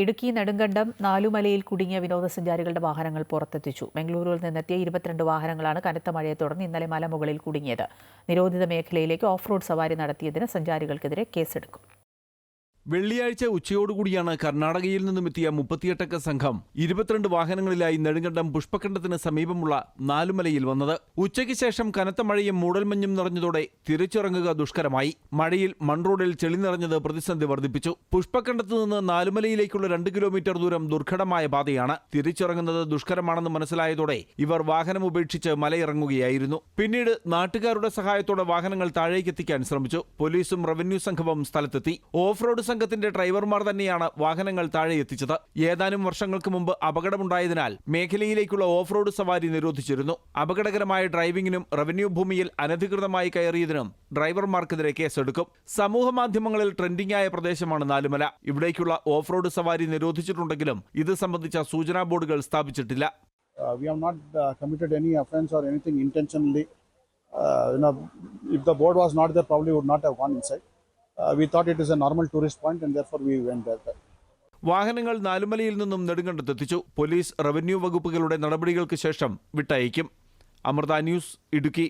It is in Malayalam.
ഇടുക്കി നെടുങ്കണ്ടം നാലുമലയിൽ കുടുങ്ങിയ വിനോദസഞ്ചാരികളുടെ വാഹനങ്ങൾ പുറത്തെത്തിച്ചു. ബംഗളൂരുവിൽ നിന്നെത്തിയ ഇരുപത്തിരണ്ട് വാഹനങ്ങളാണ് കനത്ത മഴയെ തുടർന്ന് ഇന്നലെ മലമുകളിൽ കുടുങ്ങിയത്. നിരോധിത മേഖലയിലേക്ക് ഓഫ് റോഡ് സവാരി നടത്തിയതിന് സഞ്ചാരികൾക്കെതിരെ കേസെടുക്കും. വെള്ളിയാഴ്ച ഉച്ചയോടുകൂടിയാണ് കർണാടകയിൽ നിന്നും എത്തിയ മുപ്പത്തിയെട്ടക്ക സംഘം ഇരുപത്തിരണ്ട് വാഹനങ്ങളിലായി നെടുങ്കണ്ടം പുഷ്പഖണ്ഡത്തിന് സമീപമുള്ള നാലുമലയിൽ വന്നത്. ഉച്ചയ്ക്ക് ശേഷം കനത്ത മഴയും മൂടൽമഞ്ഞും നിറഞ്ഞതോടെ തിരിച്ചിറങ്ങുക ദുഷ്കരമായി. മഴയിൽ മൺറോഡിൽ ചെളി നിറഞ്ഞത് പ്രതിസന്ധി വർദ്ധിപ്പിച്ചു. പുഷ്പഖണ്ഡത്ത് നിന്ന് നാലുമലയിലേക്കുള്ള രണ്ട് കിലോമീറ്റർ ദൂരം ദുർഘടമായ പാതയാണ്. തിരിച്ചിറങ്ങുന്നത് ദുഷ്കരമാണെന്ന് മനസ്സിലായതോടെ ഇവർ വാഹനം ഉപേക്ഷിച്ച് മലയിറങ്ങുകയായിരുന്നു. പിന്നീട് നാട്ടുകാരുടെ സഹായത്തോടെ വാഹനങ്ങൾ താഴേക്കെത്തിക്കാൻ ശ്രമിച്ചു. പോലീസും റവന്യൂ സംഘവും സ്ഥലത്തെത്തി. ഓഫ് റോഡ് സംഘത്തിന്റെ ഡ്രൈവർമാർ തന്നെയാണ് വാഹനങ്ങൾ താഴെ എത്തിച്ചത് ഏതാനും വർഷങ്ങൾക്ക് മുമ്പ് അപകടമുണ്ടായതിനാൽ മേഖലയിലേക്കുള്ള ഓഫ് റോഡ് സവാരി നിരോധിച്ചിരുന്നു. അപകടകരമായ ഡ്രൈവിംഗിനും റവന്യൂ ഭൂമിയിൽ അനധികൃതമായി കയറിയതിനും ഡ്രൈവർമാർക്കെതിരെ കേസെടുക്കും. സമൂഹ മാധ്യമങ്ങളിൽ ട്രെൻഡിംഗ് ആയ പ്രദേശമാണ് നാലുമല. ഇവിടേക്കുള്ള ഓഫ് റോഡ് സവാരി നിരോധിച്ചിട്ടുണ്ടെങ്കിലും ഇത് സംബന്ധിച്ച സൂചനാ ബോർഡുകൾ സ്ഥാപിച്ചിട്ടില്ല. Uh, we have not uh, committed any offense or anything intentionally. Uh, you know, if the board was not there, probably would not have gone inside. Uh, thought it is a normal tourist point and and we went there. വാഹനങ്ങൾ നാലുമലയിൽ നിന്നും നെടുങ്കണ്ടത്തെത്തിച്ചു. പോലീസ് റവന്യൂ വകുപ്പുകളുടെ നടപടികൾക്ക് ശേഷം വിട്ടയക്കും. അമൃത ന്യൂസ് ഇടുക്കി.